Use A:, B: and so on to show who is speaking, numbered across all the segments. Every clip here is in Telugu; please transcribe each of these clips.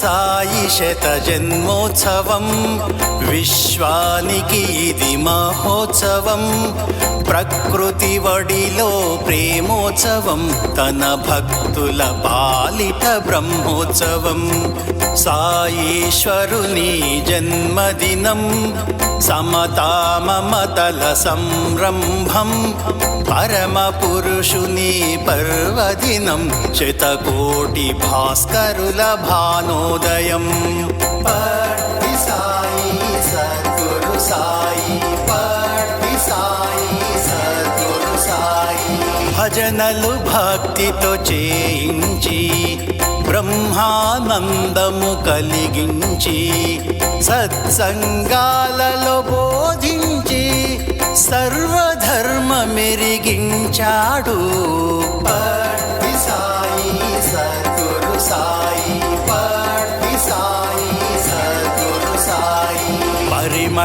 A: సాయి శత జన్మోత్సవం విశ్వానికి ఇది మహోత్సవం ప్రకృతి వడిలో ప్రేమోత్సవం తన భక్తుల పాలిట బ్రహ్మోత్సవం. సాయీశ్వరుని జన్మదినం సమతామమతల సంరంభం పరమ పురుషుని పర్వదినం శతకోటి భాస్కరుల భానో భానోదయం పట్టి సాయి సద్గురు సాయి పట్టి సాయి సద్గురు సాయి. భజనలు భక్తితో చేయించి బ్రహ్మానందము కలిగించి సత్సంగాలలో బోధించి సర్వధర్మ మెరిగించాడు. సాయి సద్గురు సాయి.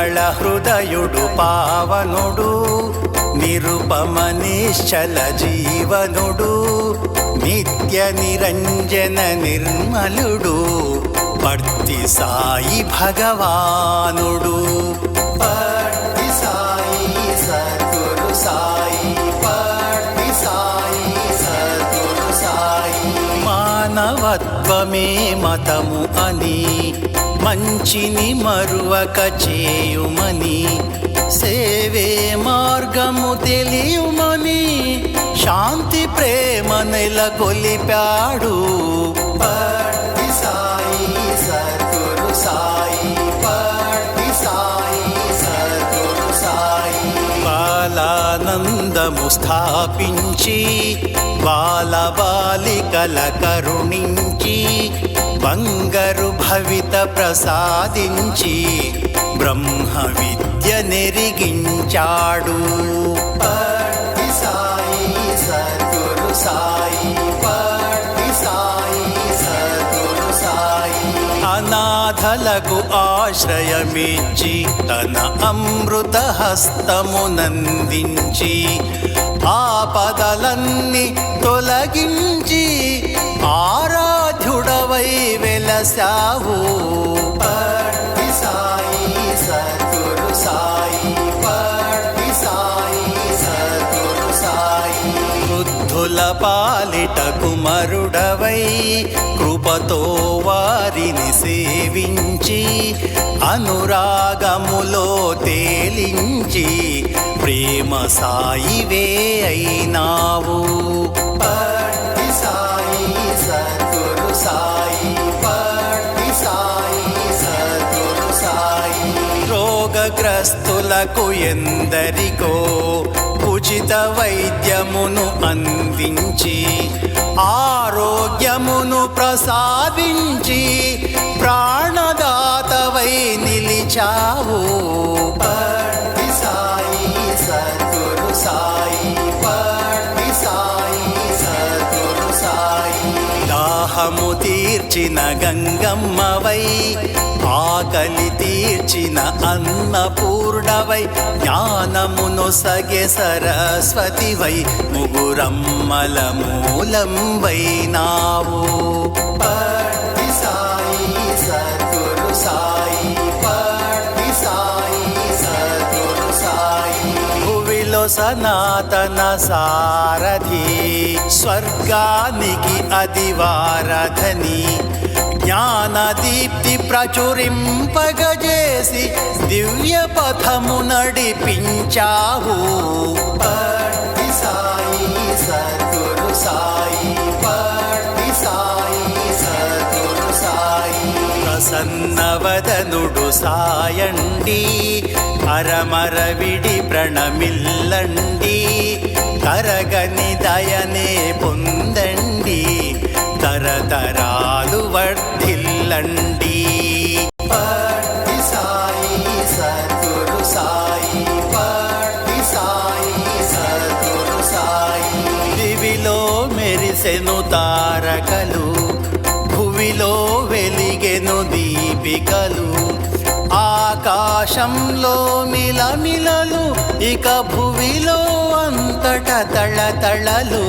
A: పరిమళ హృదయుడు పావనుడు నిరుపమ నిశ్చల జీవనుడు నిత్య నిరంజన నిర్మలుడు పర్తి సాయి భగవానుడు. పర్తి సాయి సద్గురు సాయి పర్తి సాయి సద్గురు సాయి. మానవత్వమే మతము అని మంచిని మరువక చేయుమని సేవే మార్గము తెలియుమని శాంతి ప్రేమ నెలకొలిపాడు. పట్టి సాయి సద్గురు సాయి సాయి సద్గురు సాయి. బాలానందము స్థాపించి బాల బాలికల కరుణించి బంగారు భవిత ప్రసాదించి బ్రహ్మ విద్య నెరిగించాడు. సాయి సద్గురు సాయి సాయి సద్గురు సాయి. అనాథలకు ఆశ్రయమిచ్చి తన అమృత హస్తమునందించి ఆపదలన్నీ తొలగించి ఆరాధ్యుడవై చేశావు. సాయి సద్గురు సాయి సాయి సద్గురు సాయి. వృద్ధుల పాలిట కుమరుడవై కృపతో వారిని సేవించి అనురాగములో తేలించి ప్రేమ సాయివే అయినావు. సాయి రోగగ్రస్తులకు ఎందరికో ఉచిత వైద్యమును అందించి ఆరోగ్యమును ప్రసాదించి ప్రాణదాతవై నిలిచావు. సాయి సద్గురు సాయి దాహము తీర్చిన గంగమ్మవై ఆకలి తీర్చిన అన్నపూర్ణవై జ్ఞానమును సగె సరస్వతివై ముగురమ్మల మూలం వైనావు సనాతన సారథి స్వర్గానికి అదివారధని జ్ఞానదీప్తి ప్రచురింపగజేసి దివ్య పథము నడిపించావు. పట్టి సాయి సద్గురు సాయి పట్టి సాయి సద్గురు సాయి ప్రసన్నవదనుడు సాయండి. అరమరవిడి ప్రణమిల్లండి కరగని దయనే పొందండి తరతరాలు వర్ధిల్లండి. సాయి సద్గురు సాయి సాయి సద్గురు సాయి. దివిలో మెరిసెను తారకలు భువిలో వెలిగెను దీపికలు ఆకాశంలో మిలమిలలు ఇక భువిలో అంతట తళ్ళ తళ్ళలు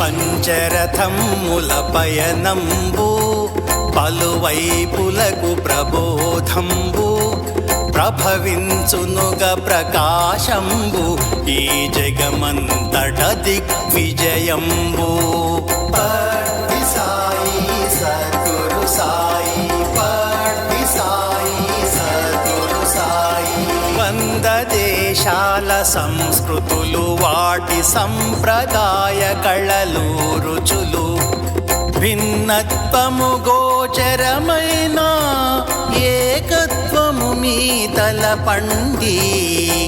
A: పంచరథం ముల పయనంబు పలువైపులకు ప్రబోధంబు. ప్రభవించునుగ ప్రకాశంబు ఈ జగమంతట దిగ్విజయంబు. పర్తి సాయి సద్గురు సాయి పర్తి సాయి సద్గురు సాయి. వంద దేశాల సంస్కృతులు వాటి సంప్రదాయ కళలు రుచులు భిన్నత్వము గోచరమైన ఏకత్వము మీ తల పండి.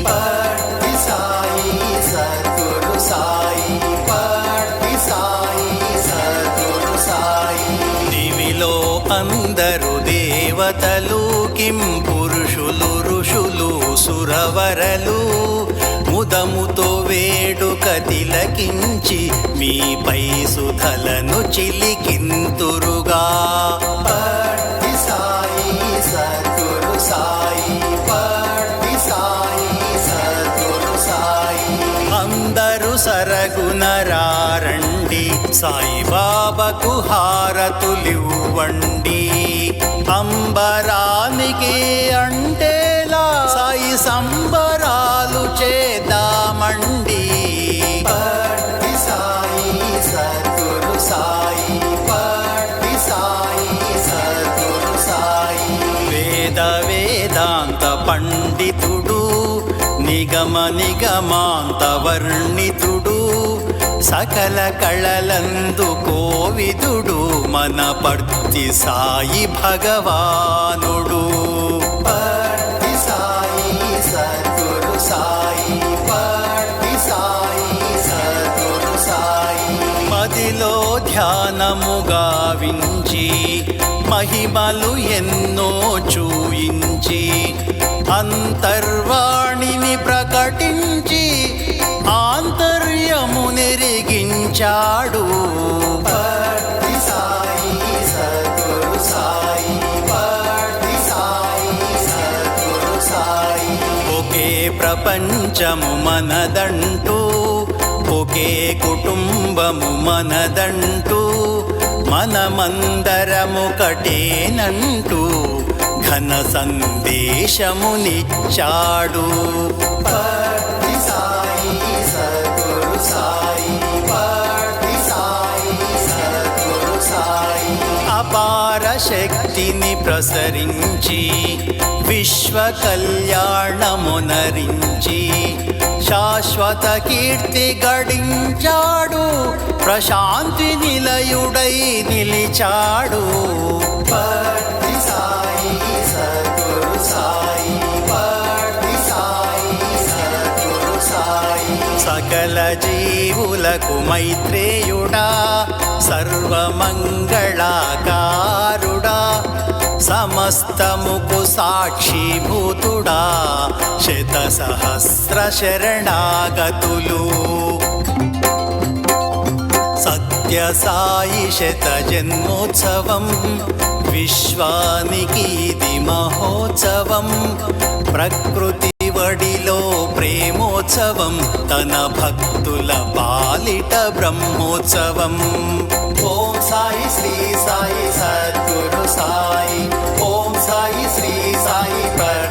A: పర్తి సాయి సద్గురు సాయి పర్తి సాయి సద్గురు సాయి. దివిలో అందరు దేవతలు కిం పురుషులు ఋషులు సురవరలు. ముదముతో వేడుక తిలకించి మీపై సుధలను చిలికింతురుగా. సాయిబాబాకు హారతులివ్వండి. అంబరానికి అంటేలా సాయి సంబరాలు చేద్దామండి. పర్తి సాయి సద్గురు సాయి పర్తి సాయి సద్గురు సాయి. వేద వేదాంత పండితుడు నిగమ నిగమాంత వర్ణితుడు సకల కళలందు కోవిదుడు మన పర్తి సాయి భగవానుడు. పర్తి సాయి సద్గురు సాయి పర్తి సాయి సద్గురు సాయి. మదిలో ధ్యానము గావించి మహిమలు ఎన్నో చూయించి అంతర్వాణిని ప్రకటించి నెరిగించాడు ఒకే ప్రపంచము మనదంటూ ఒకే కుటుంబము మనదంటూ మనమందరము కటేనంటూ ఘన సందేశమునిచ్చాడు. పర్ ప్రసరించి విశ్వ కళ్యాణమునరించి శాశ్వత కీర్తి గడించాడు ప్రశాంతి నిలయుడై నిలిచాడు. పర్తి సాయి సద్గురు సాయి పర్తి సాయి సద్గురు సాయి. సకల జీవులకు మైత్రేయుడా సర్వమంగళాకా సమస్తముకు సాక్షిభూతుడా. శత సహస్ర శరణాగతులు సత్య సాయి శత జన్మోత్సవం విశ్వానికి ఇది మహోత్సవం. ప్రకృతి ప్రేమోత్సవం తన భక్తుల పాలిట బ్రహ్మోత్సవం. ఓం సాయి శ్రీ సాయి సద్గురు సాయి ఓం సాయి శ్రీ సాయి పర్